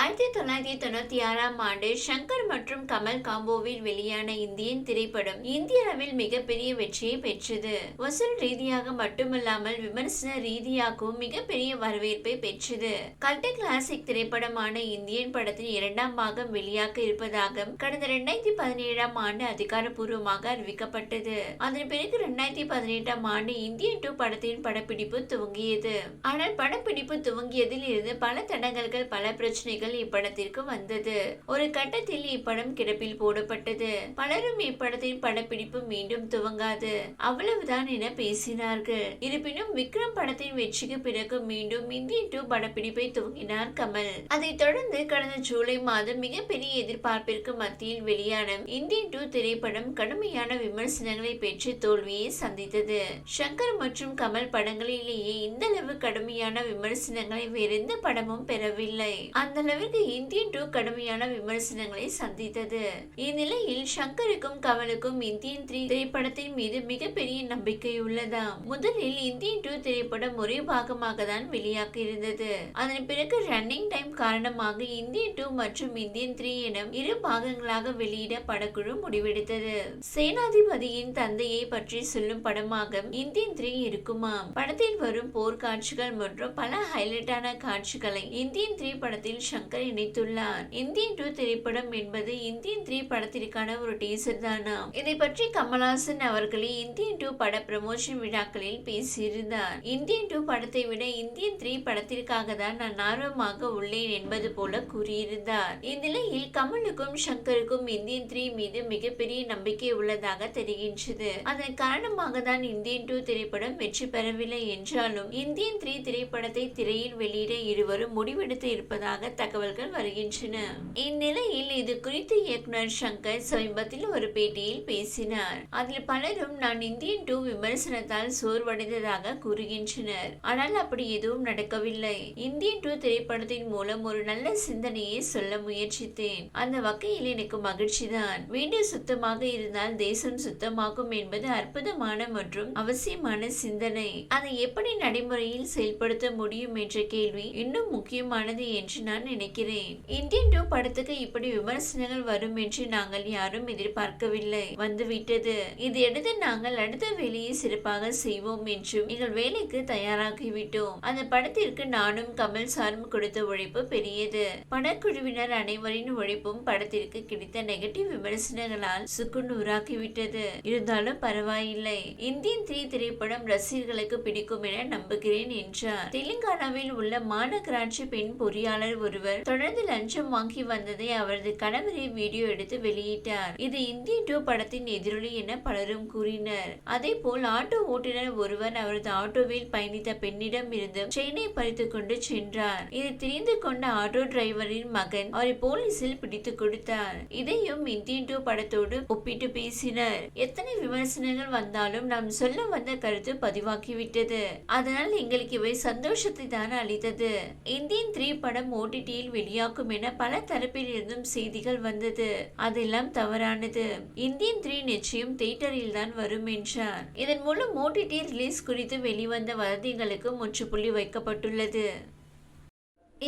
ஆயிரத்தி தொள்ளாயிரத்தி தொண்ணூத்தி ஆறாம் ஆண்டு ஷங்கர் மற்றும் கமல் காம்போவில் வெளியான இந்தியன் திரைப்படம் இந்திய அளவில் மிகப்பெரிய வெற்றியை பெற்றது. வசூல் ரீதியாக மட்டுமல்லாமல் விமர்சன ரீதியாகவும் மிகப்பெரிய வரவேற்பை பெற்றது. கல்ட கிளாசிக் திரைப்படமான இந்தியன் படத்தின் இரண்டாம் பாகம் வெளியாக இருப்பதாக கடந்த இரண்டாயிரத்தி பதினேழாம் ஆண்டு அதிகாரப்பூர்வமாக அறிவிக்கப்பட்டது. அதன் பிறகு இரண்டாயிரத்தி பதினெட்டாம் ஆண்டு இந்தியன் டூ படத்தின் படப்பிடிப்பு துவங்கியது. ஆனால் படப்பிடிப்பு துவங்கியதில் இருந்து பல தடங்கல்கள் பல பிரச்சனைகள் இப்படத்திற்கு வந்தது. ஒரு கட்டத்தில் இப்படம் கிடப்பில் போடப்பட்டது. பலரும் இப்படத்தின் படப்பிடிப்பு மீண்டும் துவங்காது. அவ்வளவுதான் என பேசினார்கள். இருப்பினும் விக்ரம் படத்தின் வெற்றிக்கு பிறகு மீண்டும் இந்தியன் டூ படப்பிடிப்பை துவங்கினார் கமல். அதைத் தொடர்ந்து கடந்த ஜூலை மாதம் மிகப்பெரிய எதிர்பார்ப்பிற்கு மத்தியில் வெளியான இந்தியன் டூ திரைப்படம் கடுமையான விமர்சனங்களை பெற்று தோல்வியை சந்தித்தது. சங்கர் மற்றும் கமல் படங்களிலேயே இந்த அளவு கடுமையான விமர்சனங்களை வேறெந்த படமும் பெறவில்லை. அந்த அளவிற்கு இந்தியன் டூ கடுமையான விமர்சனங்களை சந்தித்தது. இந்நிலையில் சங்கருக்கும் கமலுக்கும் இந்தியன் த்ரீ திரைப்படத்தின் மீது மிகப்பெரிய நம்பிக்கை உள்ளதாம். முதலில் இந்தியன் டூ திரைப்படம் ஒரே பாகமாக தான் வெளியாக இருந்தது அதன் பிறகு ரன்னிங் டைம் காரணமாக இந்தியன் டூ மற்றும் இந்தியன் த்ரீ என இரு பாகங்களாக வெளியிட படக்குழு முடிவெடுத்தது. சேனாதிபதியின் தந்தையை பற்றி சொல்லும் படமாக இந்தியன் த்ரீ இருக்குமாம். படத்தில் வரும் போர் காட்சிகள் மற்றும் பல ஹைலைட்டான காட்சிகளை இந்தியன் த்ரீ படத்தில் சங்கர் இணைத்துள்ளார் இந்தியன் டூ திரைப்படம் என்பது இந்தியன் த்ரீ படத்திற்கான ஒரு டீசர் தானா? இதை பற்றி கமல்ஹாசன் அவர்களே இந்தியன் டூ பட ப்ரமோஷன் விழாக்களில் பேசியிருந்தார். இந்தியன் டூ படத்தை விட இந்தியன் த்ரீ படத்திற்காக தான் நான் ஆர்வமாக உள்ளேன் என்பது போல கூறியிருந்தார். இந்நிலையில் கமலுக்கும் சங்கருக்கும் இந்தியன் த்ரீ மீது மிகப்பெரிய நம்பிக்கை உள்ளதாக தெரிகின்றது. அதன் காரணமாக தான் இந்தியன் டூ திரைப்படம் வெற்றி பெறவில்லை என்றாலும் இந்தியன் த்ரீ திரைப்படத்தை திரையில் வெளியிட இருவரும் முடிவெடுத்து இருப்பதாக தகவல்கள் வருகின்றன. இந்நிலையில் இது குறித்து இயக்குனர் சங்கர் சமீபத்தில் ஒரு பேட்டியில் பேசினார். அதில் பலரும் நான் இந்தியன் டூ விமர்சனத்தால் சோர்வடைந்ததாக கூறுகின்றனர். ஆனால் அப்படி எதுவும் நடக்கவில்லை. இந்தியன் டூ திரைப்படத்தின் மூலம் ஒரு நல்ல சிந்தனையை சொல்ல முயற்சித்தேன். அந்த வகையில் எனக்கு மகிழ்ச்சிதான். வீடு சுத்தமாக இருந்தால் தேசம் சுத்தமாகும் என்பது அற்புதமான மற்றும் அவசியமான சிந்தனை. அதை எப்படி நடைமுறையில் செயல்படுத்த முடியும் என்ற கேள்வி இன்னும் முக்கியமானது என்று நான் நினைக்கிறேன். நினைக்கிறேன். இந்தியன் டூ படத்துக்கு இப்படி விமர்சனங்கள் வரும் என்று நாங்கள் யாரும் எதிர்பார்க்கவில்லை. வந்துவிட்டது இது எடுத்து நாங்கள் அடுத்த வேலையை சிறப்பாக செய்வோம் என்றும் எங்கள் வேலைக்கு தயாராகிவிட்டோம். அந்த படத்திற்கு நானும் கமல் சாரும் கொடுத்த உழைப்பு பெரியது. படக்குழுவினர் அனைவரின் உழைப்பும் படத்திற்கு கிடைத்த நெகட்டிவ் விமர்சனங்களால் சுக்குநூறாக்கிவிட்டது இருந்தாலும் பரவாயில்லை. இந்தியன் த்ரீ திரைப்படம் ரசிகர்களுக்கு பிடிக்கும் என நம்புகிறேன் என்றார். தெலுங்கானாவில் உள்ள மாநகராட்சி பெண் பொறியாளர் ஒருவர் ஒருவர் தொடர்ந்து லஞ்சம் வாங்கி வந்ததை அவரது கணவரை வீடியோ எடுத்து வெளியிட்டார். இது இந்திய டூ படத்தின் எதிரொலி என பலரும் கூறினர். அதே போல் ஆட்டோ ஓட்டுநர் ஒருவர் அவரது ஆட்டோவில் பயணித்த பெண்ணிடம் இருந்து செயினை பறித்துக் கொண்டு சென்றார். இதை தெரிந்து கொண்ட ஆட்டோ டிரைவரின் மகன் அவரை போலீசில் பிடித்து கொடுத்தார். இதையும் இந்தியன் டூ படத்தோடு ஒப்பிட்டு பேசினர். எத்தனை விமர்சனங்கள் வந்தாலும் நாம் சொல்ல வந்த கருத்து பதிவாக்கிவிட்டது அதனால் எங்களுக்கு இவை சந்தோஷத்தை தான் அளித்தது. இந்தியன் த்ரீ படம் ஓடிடி போட்டியில் வெளியாகும் என பல தரப்பில் இருந்தும் செய்திகள் வந்தது. அதெல்லாம் தவறானது. இந்தியன் த்ரீ நிச்சயம் தியேட்டரில் தான் வரும் என்றார். இதன் மூலம் ஓடிடி ரிலீஸ் குறித்து வெளிவந்த வதந்திகளுக்கு முற்றுப்புள்ளி வைக்கப்பட்டுள்ளது.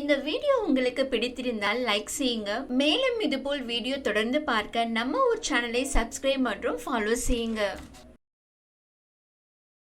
இந்த வீடியோ உங்களுக்கு பிடித்திருந்தால் லைக் செய்யுங்க. மேலும் இதுபோல் வீடியோ தொடர்ந்து பார்க்க நம்ம ஒரு சேனலை சப்ஸ்கிரைப் மற்றும் ஃபாலோ செய்யுங்க.